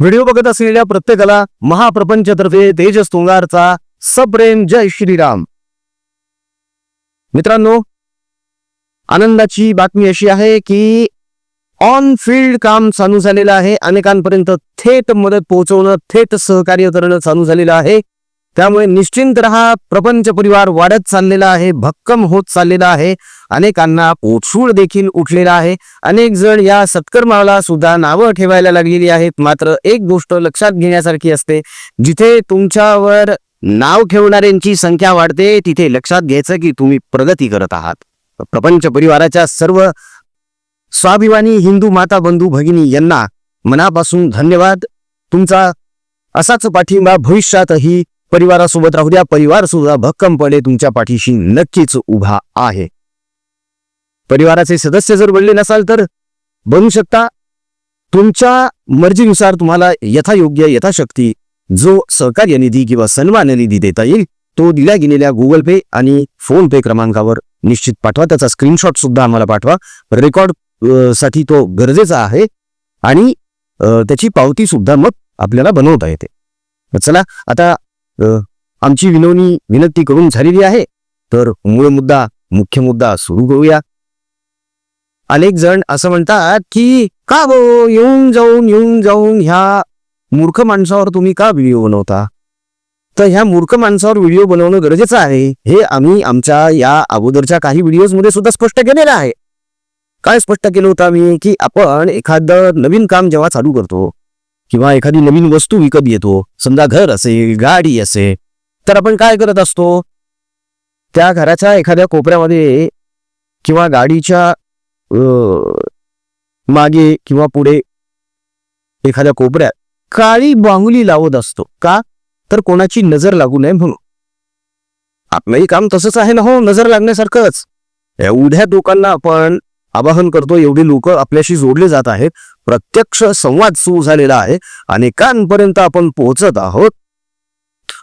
Video बघत असलेल्या प्रत्येकाला महाप्रपंचतर्फे तेजस तुंगारचा सप्रेम जय श्रीराम. मित्रांनो आनंदाची बातमी अशी आहे की ऑन फील्ड काम चालू झालेलं आहे. अनेकांपर्यंत थेट मदत पोहोचवणं थेट सहकार्य करणं चालू झालेलं आहे. त्यामुळे निश्चिंत रहा प्रपंच परिवार वाढत चाललेला आहे भक्कम होत चाललेला आहे अनेकांना पोटसूळ देखील उठलेला आहे. अनेक जण या सत्कर्माला सुद्धा नावं ठेवायला लागलेली आहेत. मात्र एक गोष्ट लक्षात घेण्यासारखी असते जिथे तुमच्यावर नाव ठेवणाऱ्यांची संख्या वाढते तिथे लक्षात घ्यायचं की तुम्ही प्रगती करत आहात. प्रपंच परिवाराच्या सर्व स्वाभिमानी हिंदू माता बंधू भगिनी यांना मनापासून धन्यवाद. तुमचा असाच पाठिंबा भविष्यातही परिवारासोबत राहू द्या. परिवार सुद्धा भक्कमपणे तुमच्या पाठीशी नक्कीच उभा आहे. परिवाराचे सदस्य जर बनले नसाल तर बनू शकता. तुमच्या मर्जीनुसार तुम्हाला यथायोग्य यथाशक्ती जो सहकार्य निधी किंवा सन्मान निधी देता येईल तो दिल्या गेलेल्या गुगल पे आणि फोन पे क्रमांकावर निश्चित पाठवा. त्याचा स्क्रीनशॉट सुद्धा आम्हाला पाठवा. रेकॉर्डसाठी तो गरजेचा आहे आणि त्याची पावती सुद्धा मग आपल्याला बनवता येते. चला आता आमची विनवणी विनंती करून झालेली आहे. तर मूळ मुद्दा मुख्य मुद्दा सुरू करूया. अनेक जण असं म्हणतात की का गो येऊन जाऊन येऊन जाऊन ह्या मूर्ख माणसावर तुम्ही का व्हिडिओ बनवता? तर ह्या मूर्ख माणसावर व्हिडिओ बनवणं गरजेचं आहे. हे आम्ही आमच्या या अगोदरच्या काही व्हिडिओजमध्ये सुद्धा स्पष्ट केलेलं आहे. काय स्पष्ट केलं होतं आम्ही? की आपण एखादं नवीन काम जेव्हा चालू करतो किंवा एखादी नवीन वस्तू विकत घेतो समजा घर असेल गाडी असेल तर आपण काय करत असतो? त्या घराच्या एखाद्या कोपऱ्यामध्ये किंवा गाडीच्या मागे किंवा पुढे एखाद्या कोपऱ्यात काळी बांगुली लावत असतो. का? तर कोणाची नजर लागू नये म्हणून. आपलंही काम तसंच आहे ना हो नजर लागण्यासारखंच. एवढ्या लोकांना आपण आवाहन करतो एवढी लोक आपल्याशी जोडले जात आहेत. प्रत्यक्ष संवाद सुरू झालेला आहे. अनेकांपर्यंत आपण पोहोचत आहोत.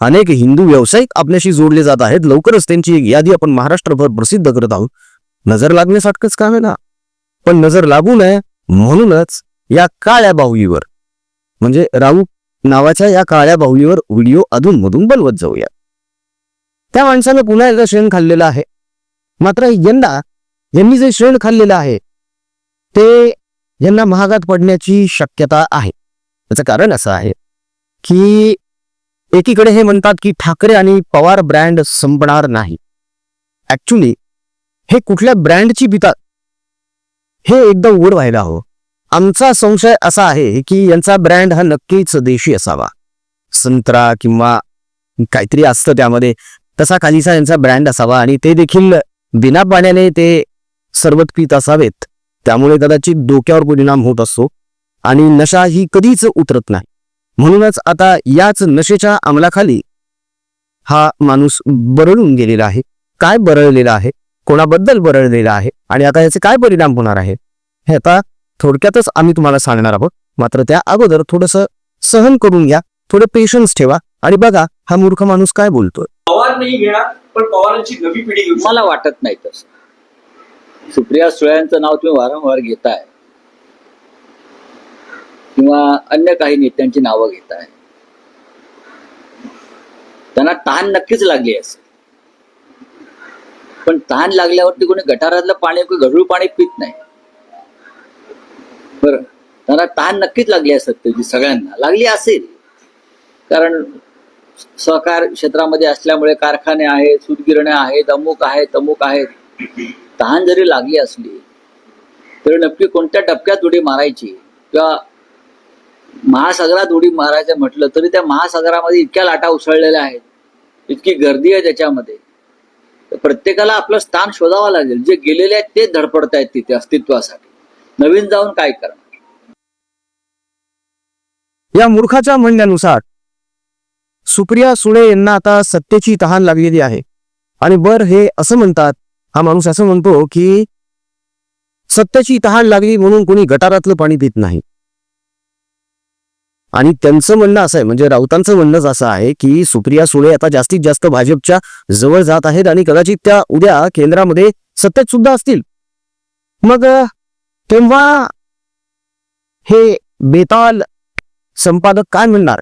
अनेक हिंदू व्यावसायिक आपल्याशी जोडले जात आहेत. लवकरच त्यांची एक यादी आपण महाराष्ट्रभर प्रसिद्ध करत आहोत. नजर लागण्यासारखंच काम आहे ना? पण नजर लागू नये म्हणूनच या काळ्या बाहुलीवर म्हणजे राऊ नावाच्या या काळ्या बाहुलीवर व्हिडिओ अधूनमधून बनवत जाऊया. त्या माणसानं पुन्हा एकदा शेण खाल्लेलं आहे. मात्र यंदा यांनी जे शेण खाल्लेलं आहे ते यांना महागात पडण्याची शक्यता आहे. त्याचं कारण असं आहे की एकीकडे हे म्हणतात की ठाकरे आणि पवार ब्रँड संपणार नाही. ऍक्च्युली हे कुठल्या ब्रँडची पितात हे एकदा उघड व्हायला हवं. आमचा संशय असा आहे की यांचा ब्रँड हा नक्कीच देशी असावा. संत्रा किंवा काहीतरी असतं त्यामध्ये तसा काहीसा यांचा ब्रँड असावा आणि ते देखील बिना पाण्याने ते सरबत पित असावेत. त्यामुळे कदाचित डोक्यावर परिणाम होत असतो. आणि नशा ही कधीच उतरत नाही. म्हणूनच आता याच नशेच्या अंमलाखाली हा माणूस बरळून गेलेला आहे. काय बरळलेला आहे? कोणाबद्दल बरळलेला आहे? आणि आता याचे काय परिणाम होणार आहे? हे आता थोडक्यातच आम्ही तुम्हाला सांगणार आहोत. मात्र त्या अगोदर थोडस सहन करून घ्या. थोडं पेशन्स ठेवा. आणि बघा हा मूर्ख माणूस काय बोलतोय. पवार नाही घेणार पण पवारांची नवी पिढी मला वाटत नाही तसं. सुप्रिया सुळ्यांचं नाव तुम्ही वारंवार घेताय. किंवा अन्य काही नेत्यांची नावं घेताय. त्यांना तहान नक्कीच लागली असेल. पण तहान लागल्यावरती कोणी गटारातलं पाणी कोणी गढूळ पाणी पित नाही. बरं त्यांना तहान नक्कीच लागली असेल त्याची सगळ्यांना. लागली असेल. कारण सहकार क्षेत्रामध्ये असल्यामुळे कारखाने आहेत सूतगिरण्या आहेत अमुक आहेत अमुक आहेत. तहान जरी लागली असली तरी नक्की कोणत्या टप्प्यात उडी मारायची किंवा महासागरात उडी मारायचं म्हटलं तरी त्या महासागरामध्ये इतक्या लाटा उसळलेल्या आहेत इतकी गर्दी आहे त्याच्यामध्ये. तर प्रत्येकाला आपलं स्थान शोधावं लागेल. जे गेलेले आहेत ते धडपडत आहेत तिथे अस्तित्वासाठी. नवीन जाऊन काय करणार? या मूर्खाच्या म्हणण्यानुसार सुप्रिया सुळे यांना आता सत्तेची तहान लागलेली आहे. आणि बर हे असं म्हणतात हा माणूस असं म्हणतो की सत्याची तहान लागली म्हणून कोणी गटारातलं पाणी पित नाही. आणि त्यांचं म्हणणं असं आहे म्हणजे राऊतांचं म्हणणंच असं आहे की सुप्रिया सुळे आता जास्तीत जास्त भाजपच्या जवळ जात आहेत आणि कदाचित त्या उद्या केंद्रामध्ये सत्तेत सुद्धा असतील. मग तेव्हा हे बेताल संपादक काय म्हणणार?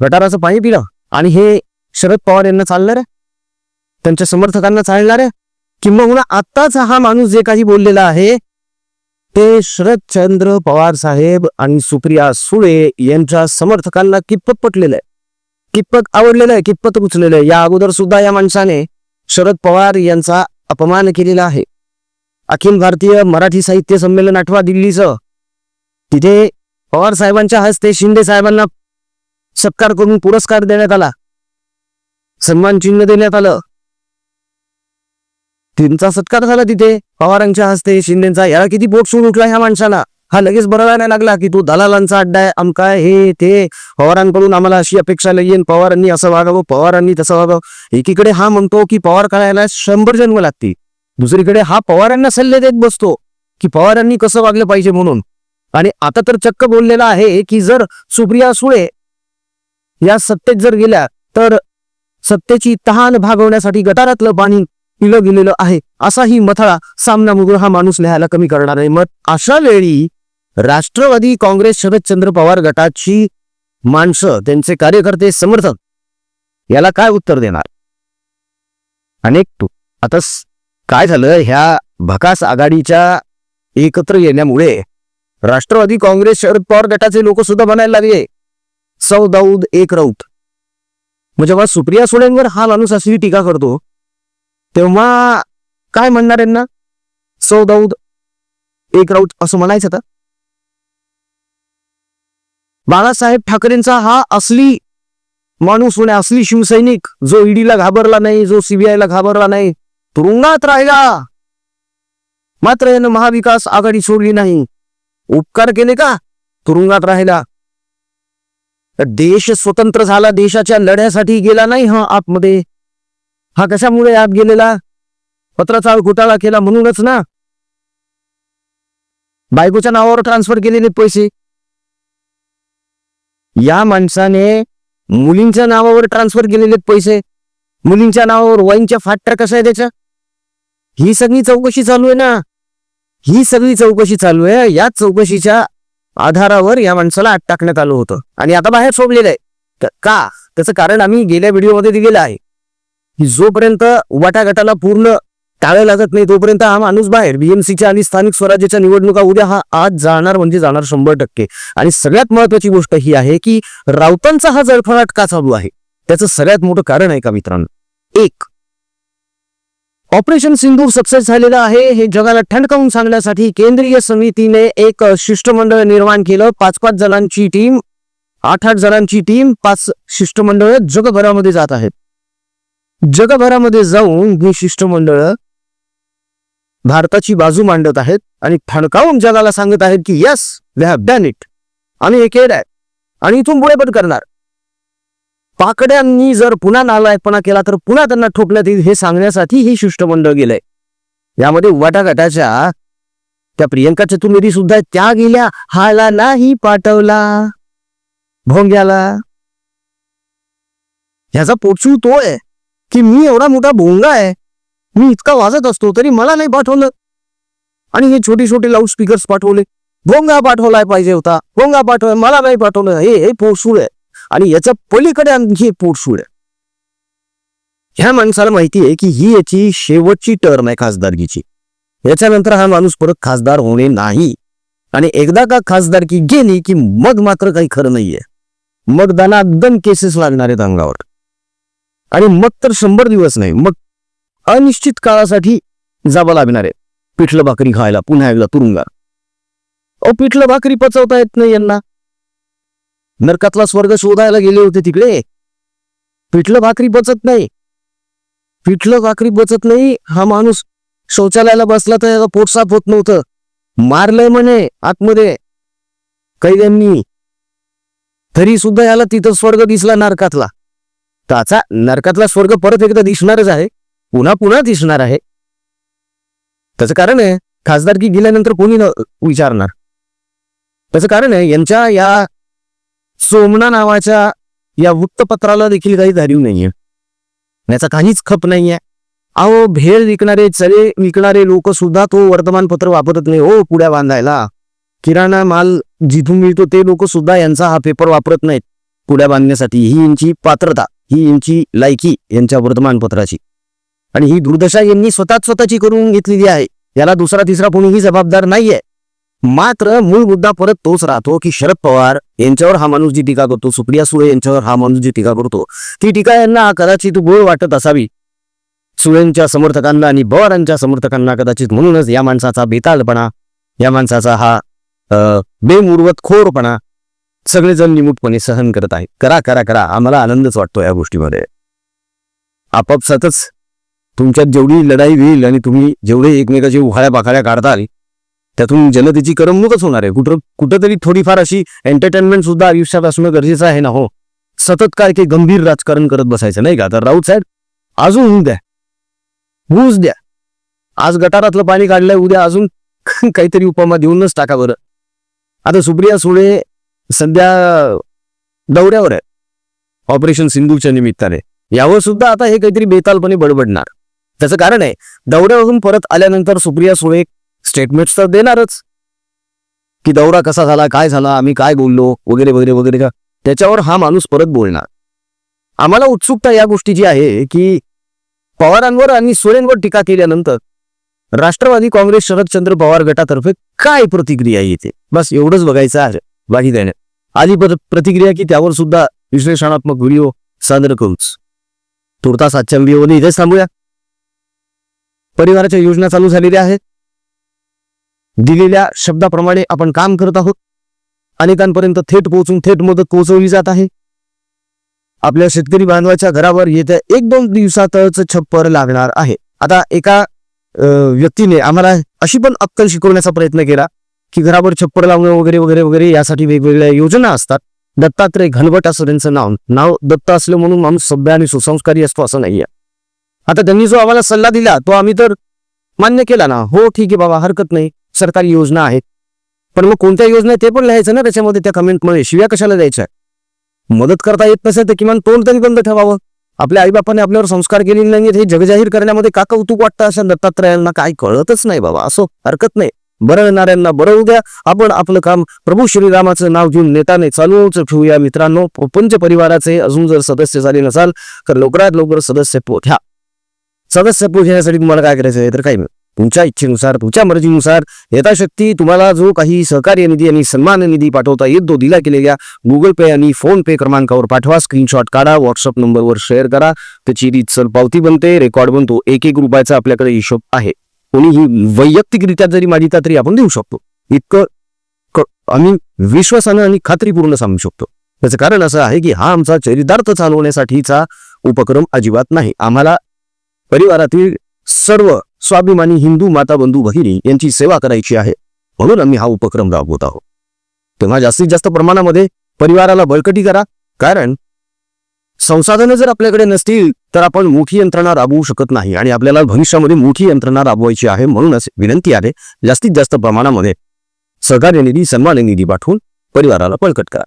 गटाराचं पाणी पिलं आणि हे शरद पवार यांना चालणार? आहे त्यांच्या समर्थकांना चालणार? आहे किंबहुना आत्ताच हा माणूस जे काही बोललेला आहे ते शरदचंद्र पवार साहेब आणि सुप्रिया सुळे यांच्या समर्थकांना कितपत पटलेलं आहे? कितपत आवडलेलं आहे? कितपत उचलेलं आहे? या अगोदर सुद्धा या माणसाने शरद पवार यांचा अपमान केलेला आहे. अखिल भारतीय मराठी साहित्य संमेलन आठवा दिल्लीचं. तिथे पवार साहेबांच्या हस्ते शिंदे साहेबांना सत्कार करून पुरस्कार देण्यात आला. सन्मान चिन्ह देण्यात आलं. त्यांचा सत्कार झाला तिथे. पवारांच्या हस्ते शिंदेचा याला किती पोट सून उठला ह्या माणसाला? हा लगेच बरोबर नाही लागला की तो दलालांचा अड्डा आहे आमका हे ते. पवारांकडून आम्हाला अशी अपेक्षा येईन पवारांनी असं वागावं पवारांनी तसं वागावं. एकीकडे हा म्हणतो की पवार करायला शंभर जन्म लागते दुसरीकडे हा पवारांना सल्ले देत बसतो की पवारांनी कसं वागलं पाहिजे म्हणून. आणि आता तर चक्क बोललेला आहे की जर सुप्रिया सुळे या सत्तेत जर गेल्या तर सत्तेची तहान भागवण्यासाठी गटारातलं पाणी पिलं गेलेलं आहे. असाही मथळा सामना मुगळ हा माणूस लिहायला कमी करणार नाही मग अशा वेळी राष्ट्रवादी काँग्रेस शरदचंद्र पवार गटाची माणसं त्यांचे कार्यकर्ते समर्थक याला काय उत्तर देणार? अनेक तू. आता काय झालं? ह्या भकास आघाडीच्या एकत्र येण्यामुळे राष्ट्रवादी काँग्रेस शरद पवार गटाचे लोक सुद्धा बनायला लागले. सौ दाऊद एक राऊत मग जेव्हा सुप्रिया सुळेंवर हा माणूस अशी टीका करतो तेव्हा काय म्हणणार यांना सौ दाऊद एक राऊत असं म्हणायचं तर. बाळासाहेब ठाकरेंचा हा असली माणूस होणे असली शिवसैनिक जो ईडीला घाबरला नाही जो सीबीआयला घाबरला नाही तुरुंगात राहिला. मात्र यानं महाविकास आघाडी सोडली नाही. उपकार केले का? तुरुंगात राहिला. देश स्वतंत्र झाला देशाच्या लढ्यासाठी गेला नाही हा आतमध्ये. हा कशामुळे आत गेलेला? पत्राचा घोटाळा केला म्हणूनच ना? बायकोच्या नावावर ट्रान्सफर केलेले पैसे. या माणसाने मुलींच्या नावावर ट्रान्सफर केलेले पैसे. मुलींच्या नावावर वाईनच्या फाट्या कशा आहे त्याच्या? ही सगळी चौकशी चालू आहे ना? ही सगळी चौकशी चालू आहे. या चौकशीच्या आधारावर या माणसाला आत टाकण्यात आलं होतं. आणि आता बाहेर सोडलेलं आहे. तर का? त्याचं कारण आम्ही गेल्या व्हिडिओमध्ये दिलेलं आहे. की जोपर्यंत वाटाघाटाला पूर्ण टाळं लागत नाही तोपर्यंत हा माणूस बाहेर बीएमसीच्या आणि स्थानिक स्वराज्याच्या निवडणुका उद्या हा आज जाणार म्हणजे जाणार शंभर टक्के. आणि सगळ्यात महत्वाची गोष्ट ही आहे की राऊतांचा हा जळफळाट का चालू आहे? त्याचं सगळ्यात मोठं कारण आहे का मित्रांनो? एक ऑपरेशन सिंधूर सक्सेस झालेलं आहे हे जगाला ठणकावून सांगण्यासाठी केंद्रीय समितीने एक शिष्टमंडळ निर्माण केलं. पाच पाच जणांची टीम आठ आठ जणांची टीम पाच शिष्टमंडळ जगभरामध्ये जात आहेत. जगभरामध्ये जाऊन ही शिष्टमंडळ भारताची बाजू मांडत आहेत आणि ठणकावून जगाला सांगत आहेत की yes we have done it आम्ही हे केलं आहे आणि इथून पुढे पण करणार. पाकड्यांनी जर पुन्हा नालायकपणा केला तर पुन्हा त्यांना ठोकण्यात येईल हे सांगण्यासाठी ही शिष्टमंडळ गेलंय. यामध्ये वाटाघाटाच्या त्या प्रियंका चतुर्वेदी सुद्धा त्या गेल्या हाला नाही पाठवला. भोंग्याला. ह्याचा पोचू तो आहे की मी एवढा मोठा भोंगा आहे. मी इतका वाजत असतो तरी मला नाही पाठवलं. आणि हे छोटे छोटे लाऊड स्पीकर्स पाठवले. भोंगा पाठवलाय पाहिजे होता. भोंगा पाठवलाय मला नाही पाठवलं. हे हे पोटसूळ आहे. आणि याच्या पलीकडे आणखी एक आहे. ह्या माणसाला माहिती आहे की ही याची शेवटची टर्म आहे खासदारकीची. याच्यानंतर हा माणूस परत खासदार होणे नाही. आणि एकदा का खासदारकी गेली की मग मात्र काही खरं नाहीये. मग दनादन केसेस लागणार आहेत अंगावर. आणि मग तर शंभर दिवस नाही मग अनिश्चित काळासाठी जावं लागणार आहे. पिठलं भाकरी खायला पुन्हा एकदा तुरुंगात. अहो पिठलं भाकरी पचवता येत नाही यांना. नरकातला स्वर्ग शोधायला गेले होते तिकडे. पिठलं भाकरी पचत नाही. पिठलं भाकरी पचत नाही हा माणूस शौचालयाला बसला तर याला पोट साफ होत नव्हतं. मारलंय म्हणे आतमध्ये. कैद्यांनी. तरी सुद्धा याला तिथं स्वर्ग दिसला नरकातला. त्याचा नरकातला स्वर्ग परत एकदा दिसणारच आहे. पुन्हा पुन्हा दिसणार आहे. त्याचं कारण आहे खासदारकी गेल्यानंतर कोणी न विचारणार. त्याचं कारण आहे यांच्या या सोमना नावाच्या या वृत्तपत्राला देखील काही धारीव नाहीये. याचा काहीच खप नाहीये. अहो भेळ विकणारे चले विकणारे लोक सुद्धा तो वर्तमानपत्र वापरत नाही. हो पुड्या बांधायला. किराणा माल जिथून मिळतो ते लोक सुद्धा यांचा हा पेपर वापरत नाहीत. पुढ्या बांधण्यासाठी ही यांची पात्रता. ही यांची लायकी यांच्या वर्तमानपत्राची आणि ही दुर्दशा यांनी स्वतःच स्वतःची करून घेतलेली आहे. याला दुसरा तिसरा कोणीही जबाबदार नाहीये. मात्र मूळ मुद्दा परत तोच राहतो की शरद पवार यांच्यावर हा माणूस जी टीका करतो सुप्रिया सुळे यांच्यावर हा माणूस जी टीका करतो ती टीका यांना कदाचित गोळ वाटत असावी. सुळेंच्या समर्थकांना आणि पवारांच्या समर्थकांना कदाचित म्हणूनच या माणसाचा बेतालपणा या माणसाचा हा बेमुरवत खोरपणा सगळेजण निमूटपणे सहन करत आहेत. करा करा करा. आम्हाला आनंदच वाटतो या गोष्टीमध्ये. आपापसातच तुमच्यात जेवढी लढाई होईल आणि तुम्ही जेवढे एकमेकाची उहाळ्या पाखाळ्या काढताल त्यातून जनतेची करमणूकच होणार आहे. कुठं कुठंतरी थोडीफार अशी एंटरटेनमेंट सुद्धा आयुष्यात असणं गरजेचं आहे ना हो? सतत काय काही गंभीर राजकारण करत बसायचं नाही का? तर राऊत साहेब अजून होऊ द्या. होऊच द्या. आज गटारातलं पाणी काढलंय उद्या अजून काहीतरी उपमा देऊनच टाका बरं. आता सुप्रिया सुळे सध्या दौऱ्यावर आहे ऑपरेशन सिंधूच्या निमित्ताने. यावर सुद्धा आता हे काहीतरी बेतालपणे बडबडणार. त्याचं कारण आहे दौऱ्यावरून परत आल्यानंतर सुप्रिया सुळे स्टेटमेंट्स तर देणारच. की दौरा कसा झाला काय झाला आम्ही काय बोललो वगैरे वगैरे वगैरे. का त्याच्यावर हा माणूस परत बोलणार. आम्हाला उत्सुकता या गोष्टीची आहे की पवारांवर आणि सुरेंवर टीका केल्यानंतर राष्ट्रवादी काँग्रेस शरदचंद्र पवार गटातर्फे काय प्रतिक्रिया येते? बस एवढंच बघायचं आहे. बाकी देण्यात आधी प्रतिक्रिया की त्यावर सुद्धा विश्लेषणात्मक व्हिडिओ सादर करूच. तुर्तास आजच्या व्हिडिओमध्ये इथेच थांबूया. परिवाराच्या योजना चालू झालेल्या आहेत. दिलेल्या शब्दाप्रमाणे आपण काम करत आहोत. अनेकांपर्यंत थेट पोहोचून थेट मदत पोहोचवली जात आहे. आपल्या शेतकरी बांधवाच्या घरावर येत्या एक दोन दिवसातच छप्पर लागणार आहे. आता एका व्यक्तीने आम्हाला अशी पण अक्कल शिकवण्याचा प्रयत्न केला. की घरावर छप्पर लावणं वगैरे वगैरे वगैरे यासाठी वेगवेगळ्या योजना असतात. दत्तात्रय घनवट असं त्यांचं नाव. नाव दत्त असलं म्हणून माणूस सभ्य आणि सुसंस्कारी असतो असं नाहीये. आता त्यांनी जो आम्हाला सल्ला दिला तो आम्ही तर मान्य केला ना. हो ठीक आहे बाबा हरकत नाही. सरकारी योजना आहेत पण मग कोणत्या योजना ते पण लिहायचं ना त्याच्यामध्ये त्या कमेंटमध्ये शिव्या कशाला द्यायच्या? मदत करता येत नसेल तर किमान तोंड तरी बंद ठेवावं. आपल्या आईबापाने आपल्यावर संस्कार केलेले नाहीत हे जगजाहीर करण्यामध्ये का कौतुक वाटतं अशा दत्तात्रयांना? काय कळतच नाही बाबा असो हरकत नाही. बरं येणाऱ्यांना बरं उद्या आपण आपलं काम प्रभू श्रीरामाचं नाव घेऊन नेताने चालूच ठेवूया. मित्रांनो पंच परिवाराचे अजून जर सदस्य झाले नसाल तर लवकरात लवकर सदस्य घ्या सदस्य घेण्यासाठी तुम्हाला काय करायचं आहे? तर काही तुमच्या इच्छेनुसार तुमच्या मर्जीनुसार यथाशक्ती तुम्हाला जो काही सहकार्य निधी आणि सन्मान निधी पाठवता येत तो दिला केलेल्या गुगल पे आणि फोन पे क्रमांकावर पाठवा. स्क्रीनशॉट काढा व्हॉट्सअप नंबरवर शेअर करा. त्याची रीतसर पावती बनते. रेकॉर्ड बनतो. एक एक रुपयाचा आपल्याकडे हिशोब आहे. कोणीही वैयक्तिकरित्या जरी मागितला तरी आपण देऊ शकतो. इतकं आम्ही विश्वासानं आणि खात्रीपूर्ण सांगू शकतो. त्याचं कारण असं आहे की हा आमचा चरितार्थ चालवण्यासाठीचा उपक्रम अजिबात नाही. आम्हाला परिवारातील सर्व स्वाभिमानी हिंदू माता बंधू भगिनी यांची सेवा करायची आहे. म्हणून आम्ही हा उपक्रम राबवत आहोत. तेव्हा जास्तीत जास्त प्रमाणामध्ये परिवाराला बळकटी करा. कारण संसाधनं जर आपल्याकडे नसतील तर आपण मोठी यंत्रणा राबवू शकत नाही आणि आपल्याला भविष्यामध्ये मोठी यंत्रणा राबवायची आहे म्हणूनच विनंती आहे जास्तीत जास्त प्रमाणामध्ये सहकार्य निधी सन्मान निधी पाठवून परिवाराला बळकट करा.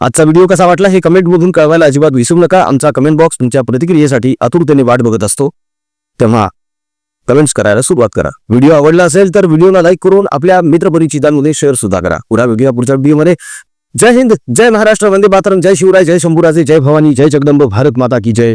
आजचा व्हिडिओ कसा वाटला हे कमेंट मधून कळवायला अजिबात विसरू नका. आमचा कमेंट बॉक्स तुमच्या प्रतिक्रियेसाठी आतुरतेने वाट बघत असतो. तेव्हा कमेंट्स करायला सुरुवात करा. व्हिडिओ आवडला असेल तर व्हिडिओला लाईक करून आपल्या मित्रपरिचितांमध्ये शेअर सुद्धा करा. पुन्हा वेगळ्या पुढच्या व्हिडिओमध्ये. जय हिंद जय महाराष्ट्र वंदे मातरम. जय शिवराय जय शंभूराजे जय भवानी जय जगदंब भारत माता की जय.